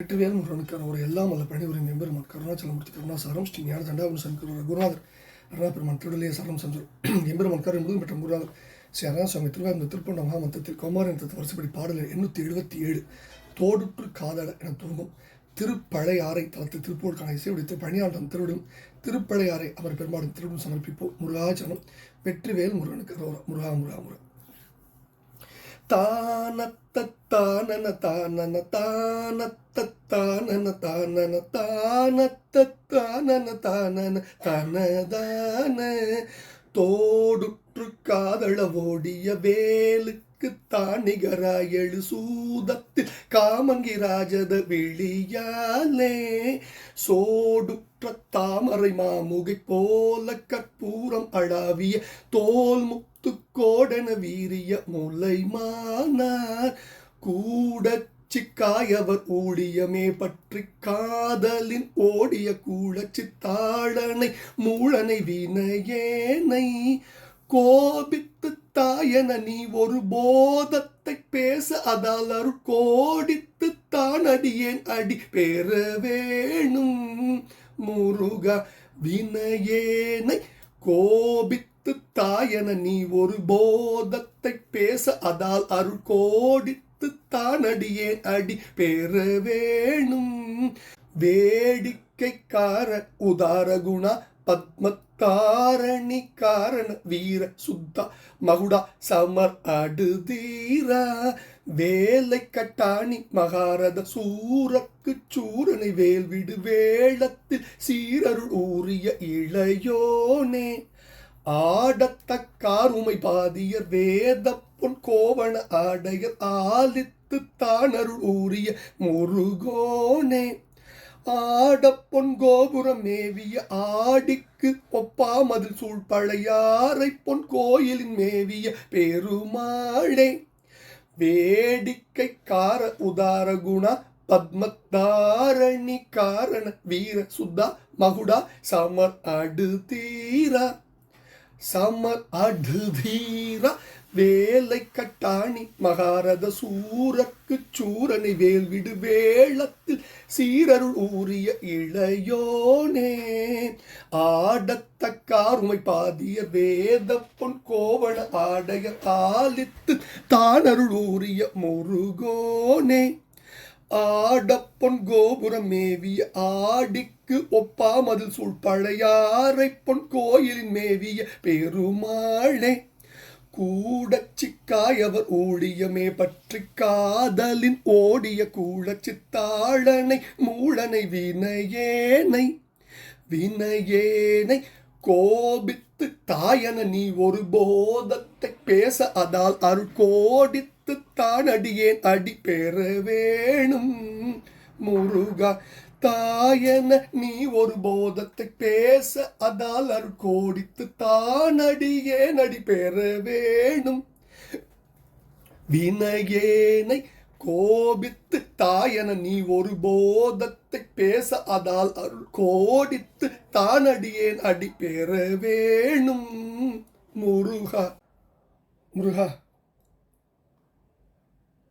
வெற்றிவேல் முருகனுக்கான ஒரு எல்லாம் அல்ல பணி உரிமை எம்பெருமான் கருணாச்சலமூர்த்தி கருணாசாரம் ஸ்ரீ ஞான தண்டாபுரம் சங்கர் குருநாதர் அருணாபெருமான் திருடலைய சரணம் சென்று எம்பெருமான் கரு மற்றும் பெற்ற குருநாதர் ஸ்ரீ அருணா சுவாமி திருவாரூர் திருப்பண்ட மகாமந்தத்தில் குமாரன் வருஷப்படி பாடல் எண்ணூற்றி எழுபத்தி ஏழு தோடுற்று காதல என துவங்கும் திருப்பழையாறை தளத்து திருப்பூருக்கான இசை உடைத்து பணியாண்டம் திருவிடும் திருப்பழையாறை அவர் பெருமாடும் திருவிடும் சமர்ப்பிப்போம் முருகாச்சனம் வெற்றிவேல் முருகனுக்கு முருகா முருகா முருகா தானத்த தானன தானன தானன தானன தானன தனதான தோடுற்று காதள ஓடிய வேலுக்கு தானிகராய் எழு சூதத்தில் காமங்கிராஜத விழியாலே சோடுற்ற தாமரை மாமுகை போல கற்பூரம் அழாவிய தோல் முத்து கோடன வீரிய முலை மானார். கூடச்சிக்காயவர் ஊழியமே பற்றி காதலின் ஓடிய கூழச்சித்தாழனை மூழனை வினையேனை கோபித்து தாயன நீ ஒரு போதத்தை பேச அதால் அருள் கோடித்து தான் அடியேன் அடி பெற வேணும். முருக வினையேனை கோபித்து தாயன நீ ஒரு போதத்தை பேச அதால் அருகோடித்து தானடியே அடி பெற வேணும். வேடிக்கைக்கார உதார குணா பத்மத்தாரணி காரண வீர சுத்தா மகுடா சமர் அடுதீரா. வேலை கட்டாணி மகாரத சூரக்கு சூரனை வேல்விடு வேளத்தில் சீரருள் ஊறிய இளையோனே. ஆடத்தக்காருமை பாதியர் வேத பொன் கோவண ஆடையர் ஆலித்து தானருள் ஊரிய முருகோனே. ஆடப்பொன் கோபுரம் மேவிய ஆடிக்கு ஒப்பாமதில் சூழ் பழையாறை பொன் கோயிலின் மேவிய பெருமாளே. வேடிக்கைக்கார உதார குணா பத்மதாரணி காரண வீர சுத்தா மகுடா சமர் அடு தீரா சாமர் அடுதீர வேலை கட்டாணி மகாரத சூரக்கு சூரனை வேல் விடு வேளத்தில் சீரருள் ஊறிய இளையோனே. ஆடத்தக்காருமை பாதிய வேத பொன் கோவண ஆடைய ஆலித்து தானருள் ஊறிய முருகோனே. ஆடப்பொன் கோபுரம் மேவிய ஆடி ஆடிக்கு ஒப்பாமதில் சூழ் பழையாறை பொன் கோயிலின் மேவிய பெருமாளே. கூடச்சிக்காயவர் ஓடியமே பற்றி காதலின் ஓடிய கூழச்சித்தாளனை மூளனை வினையேனை வினையேனை கோபித்து தாயன நீ ஒரு போதத்தை பேச அதால் அருள் கோடித்து தான் அடியேன் அடி பெற வேணும். முருகா தாயன நீ ஒரு போதத்தை பேச அதால் அருள் கோடித்து தான் அடியேன் பெற வேணும். வினையேனை கோபித்து தாயன நீ ஒரு போதத்தை பேச அதால் அருள் கோடித்து தானடியேன் அடி பெற வேணும். முருகா முருகா.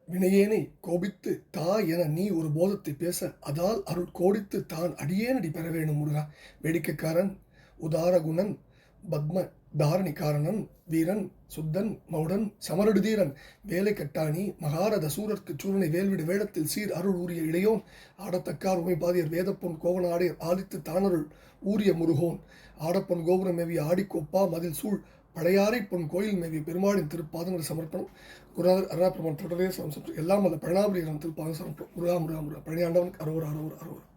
வினையேனை கோபித்து தா என நீ ஒரு போதத்தை பேச அதால் அருள் கோடித்து தான் அடியேனடி பெற வேணும் முருகா. வேடிக்கைக்காரன் உதாரகுணன் பத்ம தாரணிக்காரனன் வீரன் சுத்தன் மௌடன் சமரடுதீரன் வேலை கட்டாணி மகாரத சூரர்க்கு சூரனை வேல்விடு வேடத்தில் சீர் அருள் ஊறிய இளையோன் ஆடத்தக்கார் உமைபாதியர் வேதப்பொன் கோவனாடையர் ஆதித்து தானருள் ஊறிய முருகோன். ஆடப்பொன் கோபுரம் மேவிய ஆடிக்கொப்பா மதில் சூழ் பழையாறை பொன் கோயில் மேவி பெருமாளின் திருப்பாதங்கள் சமர்ப்பணம். குருநாதர் அருணா பெருமான் தொடரே சமர்ப்பணம். எல்லாம் அந்த பழனாபுரி திருப்பாதம் சமர்ப்பணம். முருகா முருகா முருகா. பழையாண்டவன் அறுவர் அறுவர் அறுவர்